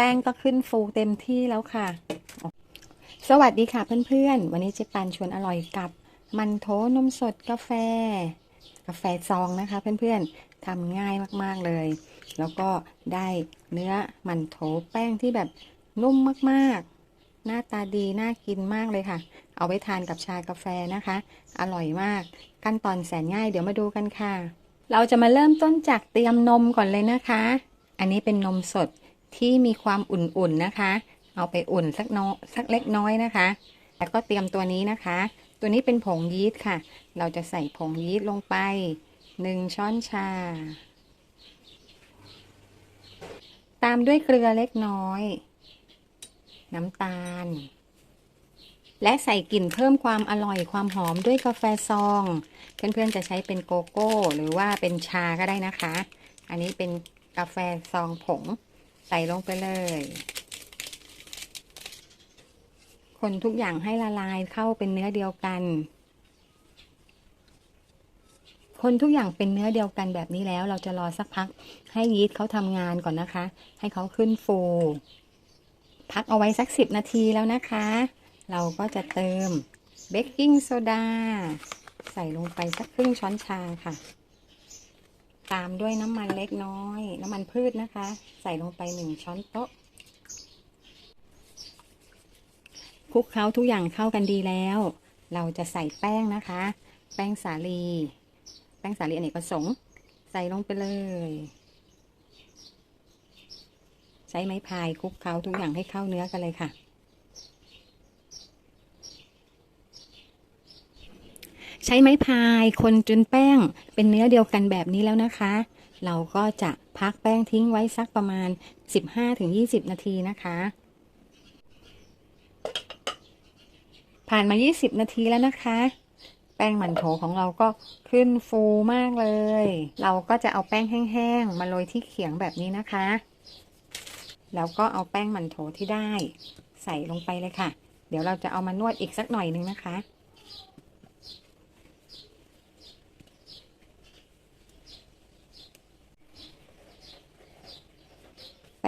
ป้งก็ขึ้นฟูเต็มที่แล้วค่ะ สวัสดีค่ะเพื่อนๆ วันนี้เจ๊ปันชวนอร่อยกับ มันโถนมสดกาแฟ กาแฟซองนะคะ เพื่อนๆทำง่ายมากๆเลย แล้วก็ได้เนื้อมันโถแป้งที่แบบนุ่มมากๆ หน้าตาดี น่ากินมากเลยค่ะ เอาไว้ทานกับชากาแฟนะคะ อร่อยมาก ขั้นตอนแสนง่ายเดี๋ยวมาดูกันค่ะ เราจะมาเริ่มต้นจากเตรียมนมก่อนเลยนะคะ อันนี้เป็นนมสด ที่มีความอุ่นๆนะคะ เอาไปอุ่นสักน้อยสักเล็กน้อยนะคะ แล้วก็เตรียมตัวนี้นะคะ ตัวนี้เป็นผงยีสต์ค่ะ เราจะใส่ผงยีสต์ลงไปหนึ่งช้อนชา ตามด้วยเกลือเล็กน้อย น้ำตาล และใส่กลิ่นเพิ่มความอร่อยความหอมด้วยกาแฟซอง เพื่อนๆจะใช้เป็นโกโก้ หรือว่าเป็นชาก็ได้นะคะ อันนี้เป็นกาแฟซองผง ใส่ลงไปเลย คนทุกอย่างให้ละลายเข้าเป็นเนื้อเดียวกัน คนทุกอย่างเป็นเนื้อเดียวกันแบบนี้แล้ว เราจะรอสักพัก ให้ยีสต์เขาทำงานก่อนนะคะ ให้เขาขึ้นฟู พักเอาไว้สักสิบนาทีแล้วนะคะ เราก็จะเติมเบกกิ้งโซดาใส่ลงไปสักครึ่งช้อนชาค่ะ ตามด้วยน้ำมันเล็กน้อย น้ำมันพืชนะคะ ใส่ลงไปหนึ่งช้อนโต๊ะคลุกเคล้าทุกอย่างเข้ากันดีแล้ว เราจะใส่แป้งนะคะ แป้งสาลี แป้งสาลีอเนกประสงค์ใส่ลงไปเลย ใช้ไม้พายคลุกเคล้าทุกอย่างให้เข้าเนื้อกันเลยค่ะ ใช้ไม้พายคนจนแป้งเป็นเนื้อเดียวกันแบบนี้แล้วนะคะ เราก็จะพักแป้งทิ้งไว้สักประมาณ 15-20 นาทีนะคะ ผ่านมา 20 นาทีแล้วนะคะ แป้งหมันโถของเราก็ขึ้นฟูมากเลย เราก็จะเอาแป้งแห้งๆมาโรยที่เขียงแบบนี้นะคะ แล้วก็เอาแป้งหมันโถที่ได้ ใส่ลงไปเลยค่ะ เดี๋ยวเราจะเอามานวดอีกสักหน่อยนึงนะคะ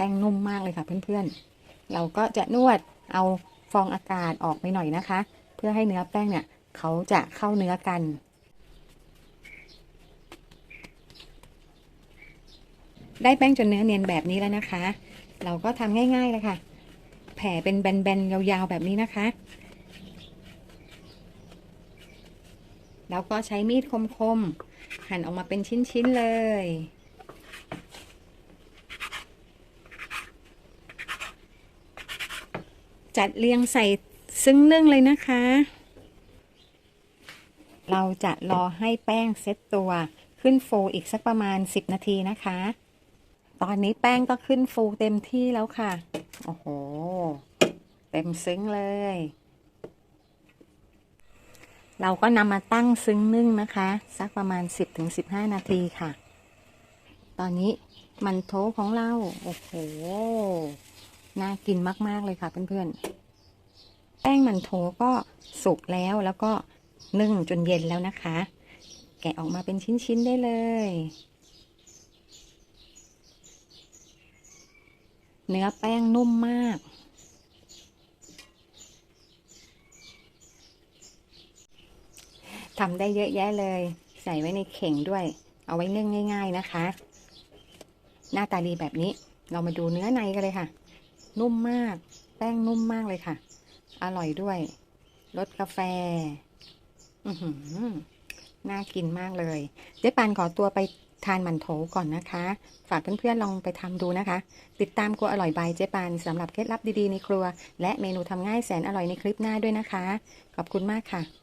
ป้งนุ่มมากเลยค่ะเพื่อนๆ เราก็จะนวดเอาฟองอากาศออกไปหน่อยนะคะ เพื่อให้เนื้อแป้งเนี่ยเขาจะเข้าเนื้อกัน ได้แป้งจนเนื้อเนียนแบบนี้แล้วนะคะ เราก็ทำง่ายๆเลยค่ะ แผ่เป็นแบนๆ ยาวๆ แบบนี้นะคะ แล้วก็ใช้มีดคมๆ หั่นออกมาเป็นชิ้นๆเลย จัดเรียงใส่ซึ้งนึ่งเลยนะคะ เราจะรอให้แป้งเซ็ตตัวขึ้นฟูอีกสักประมาณ 10 นาทีนะคะ ตอนนี้แป้งก็ขึ้นฟูเต็มที่แล้วค่ะ โอ้โห เต็มซึ้งเลย เราก็นำมาตั้งซึ้งนึ่งนะคะ สักประมาณ 10-15 นาทีค่ะ ตอนนี้มันโถของเรา โอ้โห น่ากินมาก ๆ เลยค่ะเพื่อนๆ แป้งมันโถก็สุกแล้วแล้วก็นึ่งจนเย็นแล้วนะคะ แกะออกมาเป็นชิ้น ๆ ได้เลย เนื้อแป้งนุ่มมากทำได้เยอะแยะเลย ใส่ไว้ในเข่งด้วย เอาไว้นึ่งง่าย ๆนะคะ หน้าตาดีแบบนี้ เรามาดูเนื้อในกันเลยค่ะ นุ่มมาก แป้งนุ่มมากเลยค่ะ อร่อยด้วยรสกาแฟ อือหือน่ากินมากเลย เจ๊ปันขอตัวไปทานหมันโถก่อนนะคะ ฝากเพื่อนๆลองไปทำดูนะคะ ติดตามครัวอร่อยบายเจ๊ปันสำหรับเคล็ดลับดีๆในครัว และเมนูทำง่ายแสนอร่อยในคลิปหน้าด้วยนะคะ ขอบคุณมากค่ะ